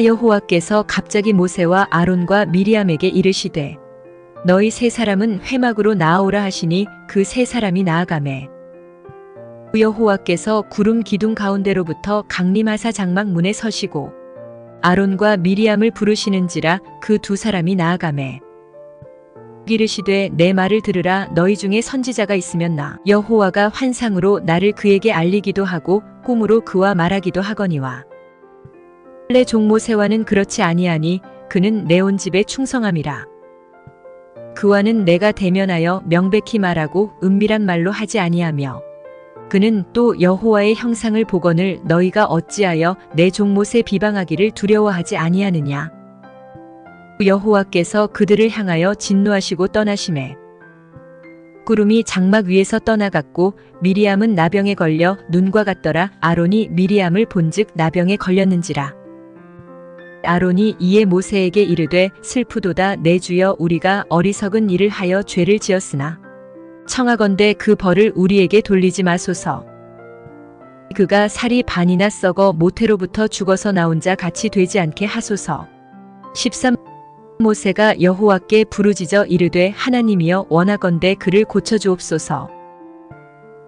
여호와께서 갑자기 모세와 아론과 미리암에게 이르시되 너희 세 사람은 회막으로 나아오라 하시니 그 세 사람이 나아가매. 여호와께서 구름 기둥 가운데로부터 강림하사 장막 문에 서시고 아론과 미리암을 부르시는지라 그 두 사람이 나아가매. 이르시되 내 말을 들으라. 너희 중에 선지자가 있으면 나 여호와가 환상으로 나를 그에게 알리기도 하고 꿈으로 그와 말하기도 하거니와 내 종모세와는 그렇지 아니하니 그는 내 온 집에 충성함이라. 그와는 내가 대면하여 명백히 말하고 은밀한 말로 하지 아니하며 그는 또 여호와의 형상을 보거늘 너희가 어찌하여 내 종모세 비방하기를 두려워하지 아니하느냐? 여호와께서 그들을 향하여 진노하시고 떠나심에 구름이 장막 위에서 떠나갔고 미리암은 나병에 걸려 눈과 같더라. 아론이 미리암을 본즉 나병에 걸렸는지라 아론이 이에 모세에게 이르되 슬프도다 내 주여 우리가 어리석은 일을 하여 죄를 지었으나 청하건대 그 벌을 우리에게 돌리지 마소서. 그가 살이 반이나 썩어 모태로부터 죽어서 나온 자 같이 되지 않게 하소서. 13 모세가 여호와께 부르짖어 이르되 하나님이여 원하건대 그를 고쳐 주옵소서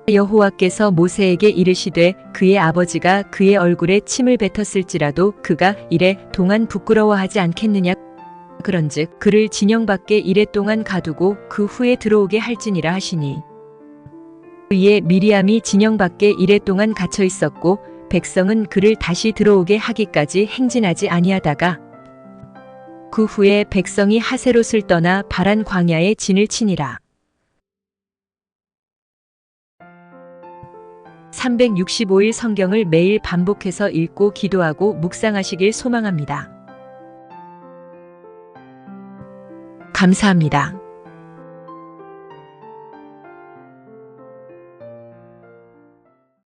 여호와께서 모세에게 이르시되 그의 아버지가 그의 얼굴에 침을 뱉었을지라도 그가 이래 동안 부끄러워하지 않겠느냐? 그런즉 그를 진영 밖에 이래 동안 가두고 그 후에 들어오게 할지니라 하시니. 이에 미리암이 진영 밖에 이래 동안 갇혀 있었고 백성은 그를 다시 들어오게 하기까지 행진하지 아니하다가 그 후에 백성이 하세롯을 떠나 바란 광야에 진을 치니라 365일 성경을 매일 반복해서 읽고 기도하고 묵상하시길 소망합니다. 감사합니다.